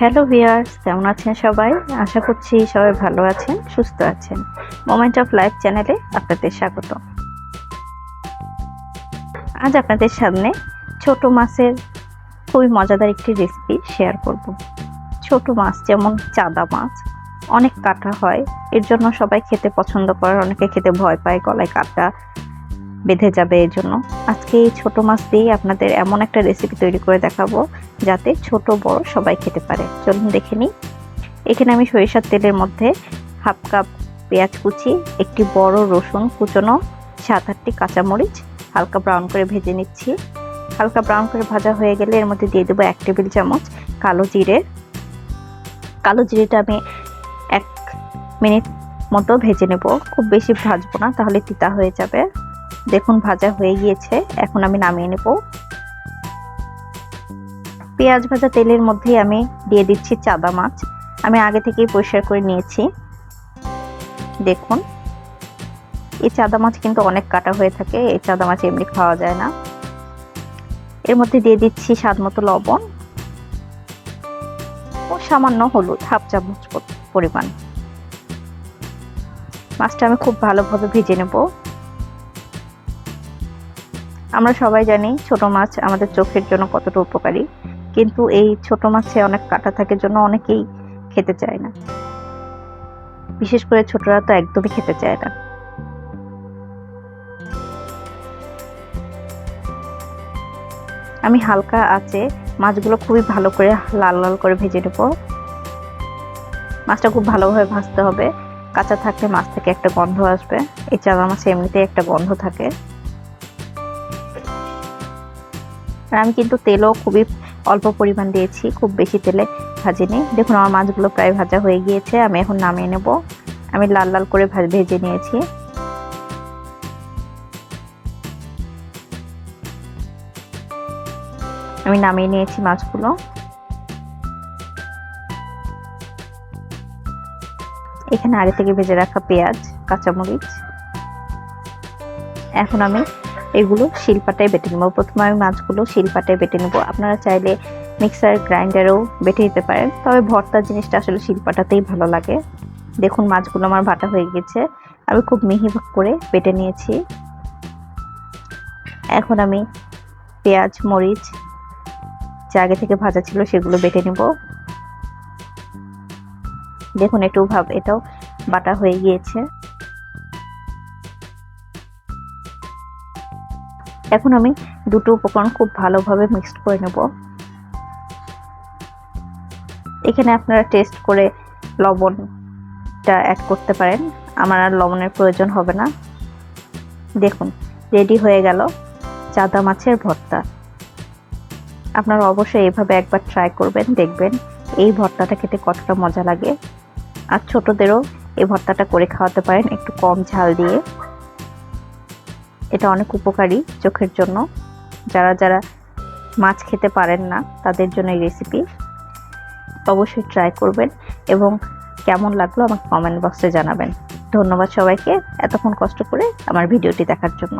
Hello viewers কেমন আছেন সবাই? আশা করছি সবাই ভালো আছেন, সুস্থ আছেন। মোমেন্ট অফ লাইফ চ্যানেলে আপনাদের স্বাগত। আজ আপনাদের সামনে ছোট মাছের খুবই মজাদার একটি রেসিপি শেয়ার করব। ছোট মাছ যেমন চাদা মাছ, অনেক কাটা হয়। এর জন্য সবাই খেতে পছন্দ করে, অনেকে খেতে ভয় পায়, গলায় কাটা। বেঁধে যাবে এর জন্য। আজকে এই ছোট মাছ দিয়ে আপনাদের এমন একটা রেসিপি তৈরি করে দেখাবো, যাতে ছোট বড় সবাই খেতে পারে। চলুন দেখে নিই। এখানে আমি সরিষার তেলের মধ্যে হাফ কাপ পেঁয়াজ কুচি, একটি বড় রসুন কুচনো, সাত আটটি কাঁচামরিচ, হালকা ব্রাউন করে ভেজে নিচ্ছি। হালকা ব্রাউন করে ভাজা হয়ে গেলে এর মধ্যে দিয়ে দেবো এক টেবিল চামচ কালো জিরে। কালো জিরেটা আমি এক মিনিট মতো ভেজে নেব। খুব বেশি ভাজবো না, তাহলে তিতা হয়ে যাবে। দেখুন, ভাজা হয়ে গিয়েছে। এখন আমি নামিয়ে নেব। পেঁয়াজ ভাজা তেলের মধ্যেই আমি দিয়ে দিচ্ছি চাদা মাছ। আমি আগে থেকেই পরিষ্কার করে নিয়েছি। দেখুন, এই চাদা মাছ কিন্তু অনেক কাটা হয়ে থাকে। এই চাদা মাছ এমনি খাওয়া যায় না। এর মধ্যে দিয়ে দিচ্ছি স্বাদ মতো লবণ ও সামান্য হলুদ, হাফ চামচ পরিমাণ। মাছটা আমি খুব ভালোভাবে ভেজে নেব। আমরা সবাই জানি ছোট মাছ আমাদের চোখের জন্য কতটা উপকারী, কিন্তু এই ছোট মাছে অনেক কাটা থাকে জন্য অনেকেই খেতে চায় না। বিশেষ করে ছোটরা তো একদমই খেতে চায় না। আমি হালকা আছে মাছগুলো খুবই ভালো করে লাল লাল করে ভেজে নেব। মাছটা খুব ভালোভাবে ভাজতে হবে। কাঁচা থাকলে মাছ থেকে একটা গন্ধ আসবে। এই চানা মাছে এমনিতেই একটা গন্ধ থাকে। আর আমি কিন্তু তেলও খুবই অল্প পরিমাণ দিয়েছি, খুব বেশি তেলে ভাজিনি। দেখুন, আমার মাছগুলো প্রায় ভাজা হয়ে গিয়েছে, আমি এখন নামিয়ে নেব। আমি লাল লাল করে ভেজে নিয়েছি। আমি নামিয়ে নিয়েছি মাছগুলো। এখানে আগে থেকে ভেজে রাখা পেঁয়াজ, কাঁচামরিচ। এখন আমি এগুলো শিলপাটায় বেটে নেব। প্রথমে আমি মাছগুলো শিলপাটায় বেটে নেব। আপনারা চাইলে মিক্সার গ্রাইন্ডারেও বেটে দিতে পারেন। তবে ভর্তা জিনিসটা আসলে শিলপাটাতেই ভালো লাগে। দেখুন, মাছগুলো আমার বাটা হয়ে গেছে। আমি খুব মিহি করে বেটে নিয়েছি। এখন আমি পেঁয়াজ, মরিচ, যা আগে থেকে ভাজা ছিল সেগুলো বেটে নেব। দেখুন, একটু ভাব, এটাও বাটা হয়ে গিয়েছে। এখন আমি দুটো উপকরণ খুব ভালোভাবে মিক্সড করে নেব। এখানে আপনারা টেস্ট করে লবণটা অ্যাড করতে পারেন। আমার আর লবণের প্রয়োজন হবে না। দেখুন রেডি হয়ে গেল চাদা মাছের ভর্তা। আপনারা অবশ্যই এইভাবে একবার ট্রাই করবেন, দেখবেন এই ভর্তাটা খেতে কতটা মজা লাগে। আর ছোটদেরও এই ভর্তাটা করে খাওয়াতে পারেন একটু কম ঝাল দিয়ে। এটা অনেক উপকারী চোখের জন্য। যারা যারা মাছ খেতে পারেন না, তাদের জন্য এই রেসিপি অবশ্যই ট্রাই করবেন এবং কেমন লাগল আমাকে কমেন্ট বক্সে জানাবেন। ধন্যবাদ সবাইকে এতক্ষণ কষ্ট করে আমার ভিডিওটি দেখার জন্য।